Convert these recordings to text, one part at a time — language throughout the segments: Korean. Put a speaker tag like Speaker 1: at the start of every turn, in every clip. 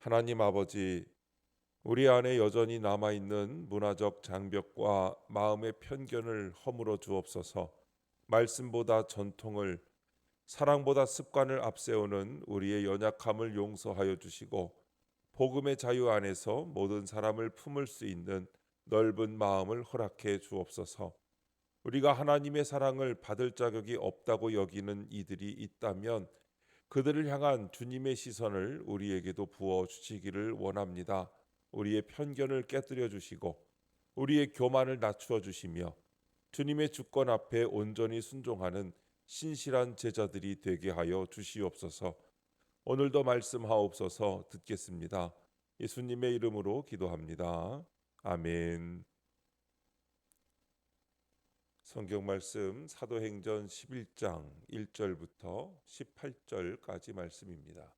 Speaker 1: 하나님 아버지, 우리 안에 여전히 남아 있는 문화적 장벽과 마음의 편견을 허물어 주옵소서. 말씀보다 전통을 사랑보다 습관을 앞세우는 우리의 연약함을 용서하여 주시고 복음의 자유 안에서 모든 사람을 품을 수 있는 넓은 마음을 허락해 주옵소서. 우리가 하나님의 사랑을 받을 자격이 없다고 여기는 이들이 있다면 그들을 향한 주님의 시선을 우리에게도 부어 주시기를 원합니다. 우리의 편견을 깨뜨려 주시고 우리의 교만을 낮추어 주시며 주님의 주권 앞에 온전히 순종하는 신실한 제자들이 되게 하여 주시옵소서. 오늘도 말씀하옵소서 듣겠습니다. 예수님의 이름으로 기도합니다. 아멘. 성경 말씀 사도행전 11장 1절부터 18절까지 말씀입니다.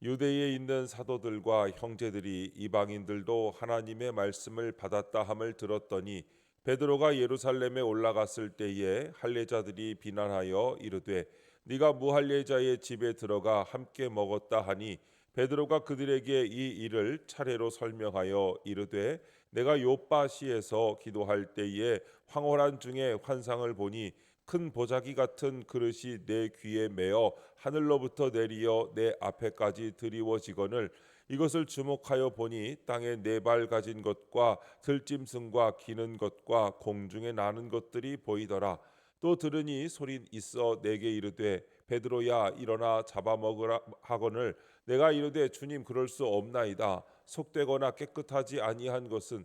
Speaker 1: 유대에 있는 사도들과 형제들이 이방인들도 하나님의 말씀을 받았다 함을 들었더니 베드로가 예루살렘에 올라갔을 때에 할례자들이 비난하여 이르되 네가 무할례자의 집에 들어가 함께 먹었다 하니 베드로가 그들에게 이 일을 차례로 설명하여 이르되 내가 요바시에서 기도할 때에 황홀한 중에 환상을 보니 큰 보자기 같은 그릇이 내 귀에 매어 하늘로부터 내리어 내 앞에까지 드리워지거늘 이것을 주목하여 보니 땅에 네 발 가진 것과 들짐승과 기는 것과 공중에 나는 것들이 보이더라. 또 들으니 소리 있어 내게 이르되 베드로야 일어나 잡아먹으라 하거늘 내가 이르되 주님 그럴 수 없나이다. 속되거나 깨끗하지 아니한 것은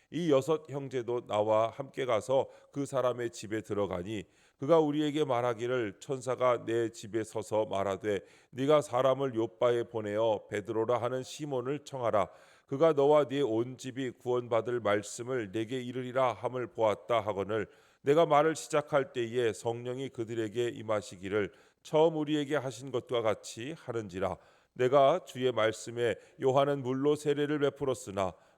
Speaker 1: 이 여섯 형제도 나와 함께 가서 그 사람의 집에 들어가니 그가 우리에게 말하기를 천사가 내 집에 서서 말하되 네가 사람을 요바에 보내어 베드로라 하는 시몬을 청하라. 그가 너와 네 온 집이 구원받을 말씀을 내게 이르리라 함을 보았다 하거늘 내가 말을 시작할 때에 성령이 그들에게 임하시기를 처음 우리에게 하신 것과 같이 하는지라. 내가 주의 말씀에 요한은 물로 세례를 베풀었으나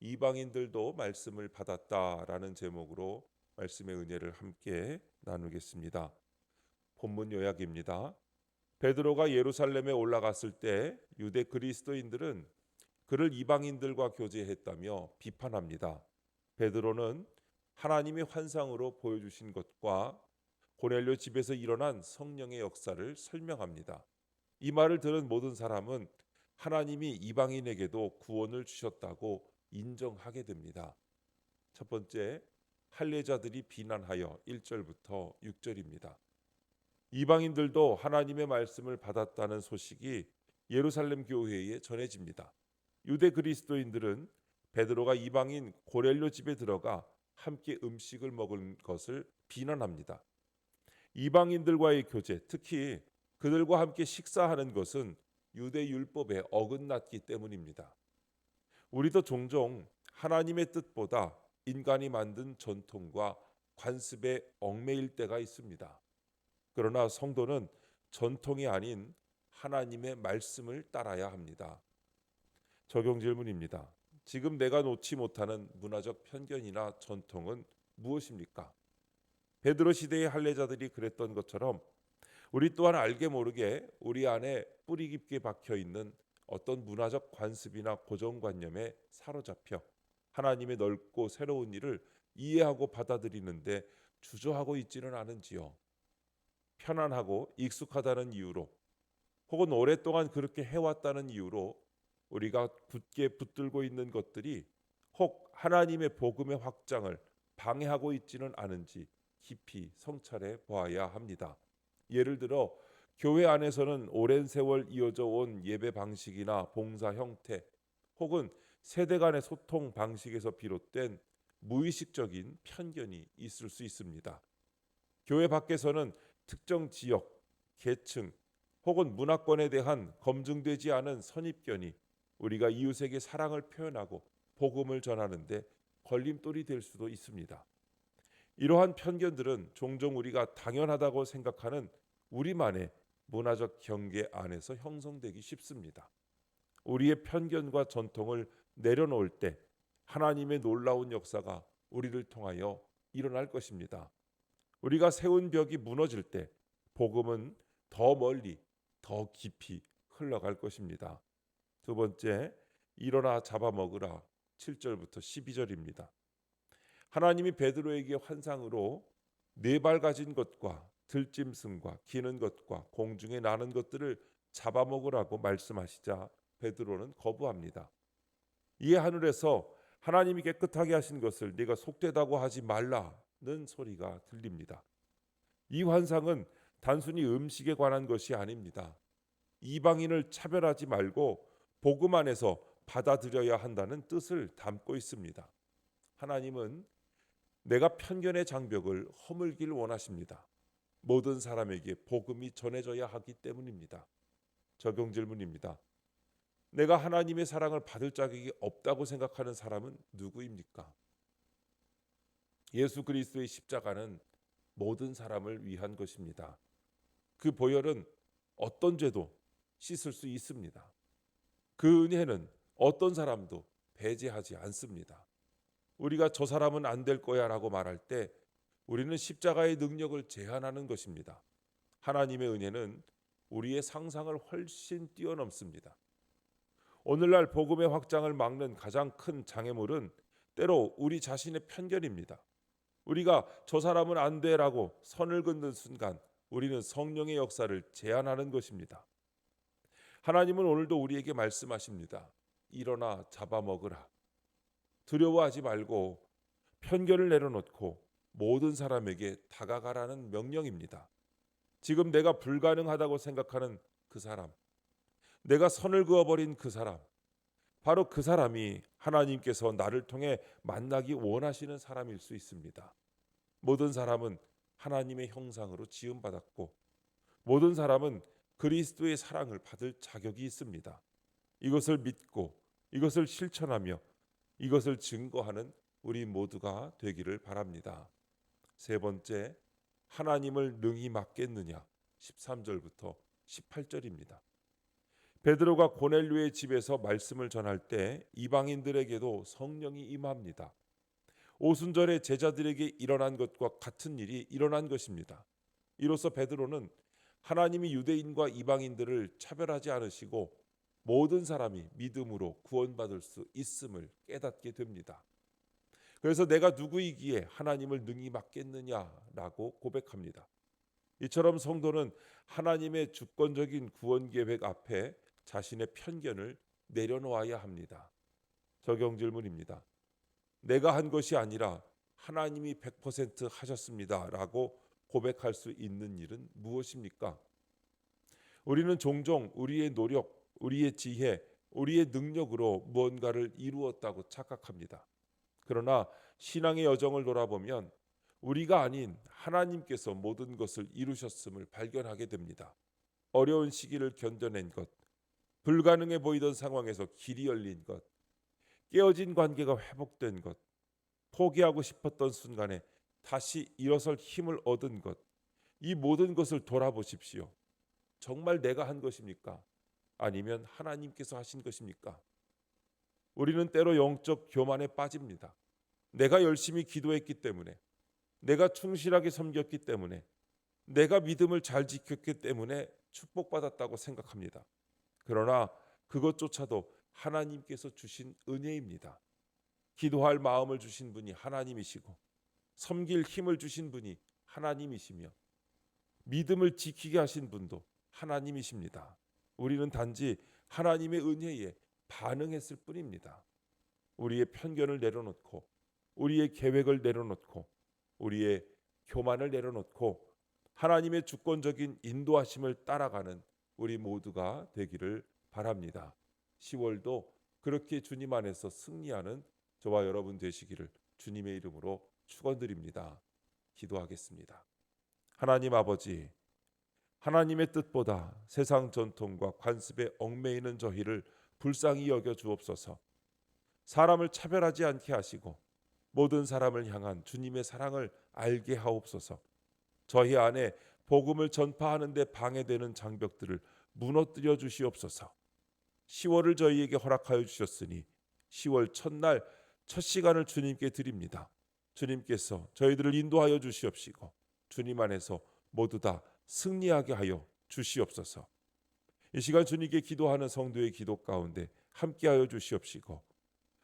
Speaker 1: 이방인들도 말씀을 받았다라는 제목으로 말씀의 은혜를 함께 나누겠습니다. 본문 요약입니다. 베드로가 예루살렘에 올라갔을 때 유대 그리스도인들은 그를 이방인들과 교제했다며 비판합니다. 베드로는 하나님의 환상으로 보여주신 것과 고넬료 집에서 일어난 성령의 역사를 설명합니다. 이 말을 들은 모든 사람은 하나님이 이방인에게도 구원을 주셨다고 인정하게 됩니다. 첫 번째, 할례자들이 비난하여 1절부터 6절입니다. 이방인들도 하나님의 말씀을 받았다는 소식이 예루살렘 교회에 전해집니다. 유대 그리스도인들은 베드로가 이방인 고렐료 집에 들어가 함께 음식을 먹은 것을 비난합니다. 이방인들과의 교제, 특히 그들과 함께 식사하는 것은 유대 율법에 어긋났기 때문입니다. 우리도 종종 하나님의 뜻보다 인간이 만든 전통과 관습에 얽매일 때가 있습니다. 그러나 성도는 전통이 아닌 하나님의 말씀을 따라야 합니다. 적용 질문입니다. 지금 내가 놓지 못하는 문화적 편견이나 전통은 무엇입니까? 베드로 시대의 할례자들이 그랬던 것처럼 우리 또한 알게 모르게 우리 안에 뿌리 깊게 박혀 있는 어떤 문화적 관습이나 고정관념에 사로잡혀 하나님의 넓고 새로운 일을 이해하고 받아들이는데 주저하고 있지는 않은지요. 편안하고 익숙하다는 이유로 혹은 오랫동안 그렇게 해왔다는 이유로 우리가 굳게 붙들고 있는 것들이 혹 하나님의 복음의 확장을 방해하고 있지는 않은지 깊이 성찰해 보아야 합니다. 예를 들어 교회 안에서는 오랜 세월 이어져 온 예배 방식이나 봉사 형태 혹은 세대 간의 소통 방식에서 비롯된 무의식적인 편견이 있을 수 있습니다. 교회 밖에서는 특정 지역, 계층 혹은 문화권에 대한 검증되지 않은 선입견이 우리가 이웃에게 사랑을 표현하고 복음을 전하는데 걸림돌이 될 수도 있습니다. 이러한 편견들은 종종 우리가 당연하다고 생각하는 우리만의 문화적 경계 안에서 형성되기 쉽습니다. 우리의 편견과 전통을 내려놓을 때 하나님의 놀라운 역사가 우리를 통하여 일어날 것입니다. 우리가 세운 벽이 무너질 때 복음은 더 멀리 더 깊이 흘러갈 것입니다. 두 번째, 일어나 잡아먹으라 7절부터 12절입니다. 하나님이 베드로에게 환상으로 네 발 가진 것과 들짐승과 기는 것과 공중에 나는 것들을 잡아먹으라고 말씀하시자 베드로는 거부합니다. 이에 하늘에서 하나님이 깨끗하게 하신 것을 네가 속되다고 하지 말라는 소리가 들립니다. 이 환상은 단순히 음식에 관한 것이 아닙니다. 이방인을 차별하지 말고 복음 안에서 받아들여야 한다는 뜻을 담고 있습니다. 하나님은 내가 편견의 장벽을 허물길 원하십니다. 모든 사람에게 복음이 전해져야 하기 때문입니다. 적용 질문입니다. 내가 하나님의 사랑을 받을 자격이 없다고 생각하는 사람은 누구입니까? 예수 그리스도의 십자가는 모든 사람을 위한 것입니다. 그 보혈은 어떤 죄도 씻을 수 있습니다. 그 은혜는 어떤 사람도 배제하지 않습니다. 우리가 저 사람은 안 될 거야 라고 말할 때 우리는 십자가의 능력을 제한하는 것입니다. 하나님의 은혜는 우리의 상상을 훨씬 뛰어넘습니다. 오늘날 복음의 확장을 막는 가장 큰 장애물은 때로 우리 자신의 편견입니다. 우리가 저 사람은 안 돼라고 선을 긋는 순간 우리는 성령의 역사를 제한하는 것입니다. 하나님은 오늘도 우리에게 말씀하십니다. 일어나 잡아먹으라. 두려워하지 말고 편견을 내려놓고 모든 사람에게 다가가라는 명령입니다. 지금 내가 불가능하다고 생각하는 그 사람, 내가 선을 그어버린 그 사람, 바로 그 사람이 하나님께서 나를 통해 만나기 원하시는 사람일 수 있습니다. 모든 사람은 하나님의 형상으로 지음받았고, 모든 사람은 그리스도의 사랑을 받을 자격이 있습니다. 이것을 믿고 이것을 실천하며 이것을 증거하는 우리 모두가 되기를 바랍니다. 세 번째, 하나님을 능히 맡겠느냐? 13절부터 18절입니다. 베드로가 고넬료의 집에서 말씀을 전할 때 이방인들에게도 성령이 임합니다. 오순절에 제자들에게 일어난 것과 같은 일이 일어난 것입니다. 이로써 베드로는 하나님이 유대인과 이방인들을 차별하지 않으시고 모든 사람이 믿음으로 구원받을 수 있음을 깨닫게 됩니다. 그래서 내가 누구이기에 하나님을 능히 맡겠느냐라고 고백합니다. 이처럼 성도는 하나님의 주권적인 구원 계획 앞에 자신의 편견을 내려놓아야 합니다. 적용 질문입니다. 내가 한 것이 아니라 하나님이 100% 하셨습니다라고 고백할 수 있는 일은 무엇입니까? 우리는 종종 우리의 노력, 우리의 지혜, 우리의 능력으로 무언가를 이루었다고 착각합니다. 그러나 신앙의 여정을 돌아보면 우리가 아닌 하나님께서 모든 것을 이루셨음을 발견하게 됩니다. 어려운 시기를 견뎌낸 것, 불가능해 보이던 상황에서 길이 열린 것, 깨어진 관계가 회복된 것, 포기하고 싶었던 순간에 다시 일어설 힘을 얻은 것, 이 모든 것을 돌아보십시오. 정말 내가 한 것입니까? 아니면 하나님께서 하신 것입니까? 우리는 때로 영적 교만에 빠집니다. 내가 열심히 기도했기 때문에, 내가 충실하게 섬겼기 때문에, 내가 믿음을 잘 지켰기 때문에 축복받았다고 생각합니다. 그러나 그것조차도 하나님께서 주신 은혜입니다. 기도할 마음을 주신 분이 하나님이시고, 섬길 힘을 주신 분이 하나님이시며, 믿음을 지키게 하신 분도 하나님이십니다. 우리는 단지 하나님의 은혜에 반응했을 뿐입니다. 우리의 편견을 내려놓고 우리의 계획을 내려놓고 우리의 교만을 내려놓고 하나님의 주권적인 인도하심을 따라가는 우리 모두가 되기를 바랍니다. 10월도 그렇게 주님 안에서 승리하는 저와 여러분 되시기를 주님의 이름으로 축원드립니다. 기도하겠습니다. 하나님 아버지 하나님의 뜻보다 세상 전통과 관습에 얽매이는 저희를 불쌍히 여겨 주옵소서. 사람을 차별하지 않게 하시고 모든 사람을 향한 주님의 사랑을 알게 하옵소서. 저희 안에 복음을 전파하는 데 방해되는 장벽들을 무너뜨려 주시옵소서. 10월을 저희에게 허락하여 주셨으니 10월 첫날 첫 시간을 주님께 드립니다. 주님께서 저희들을 인도하여 주시옵시고 주님 안에서 모두 다 승리하게 하여 주시옵소서. 이 시간 주님께 기도하는 성도의 기도 가운데 함께하여 주시옵시고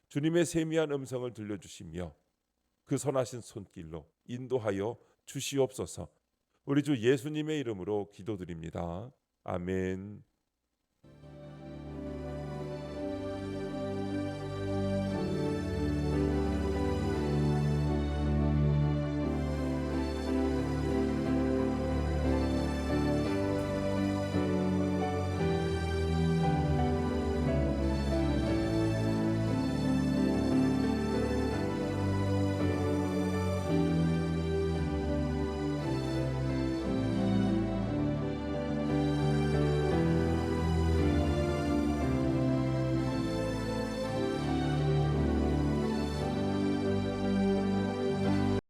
Speaker 1: 주님의 세미한 음성을 들려주시며 그 선하신 손길로 인도하여 주시옵소서. 우리 주 예수님의 이름으로 기도드립니다. 아멘.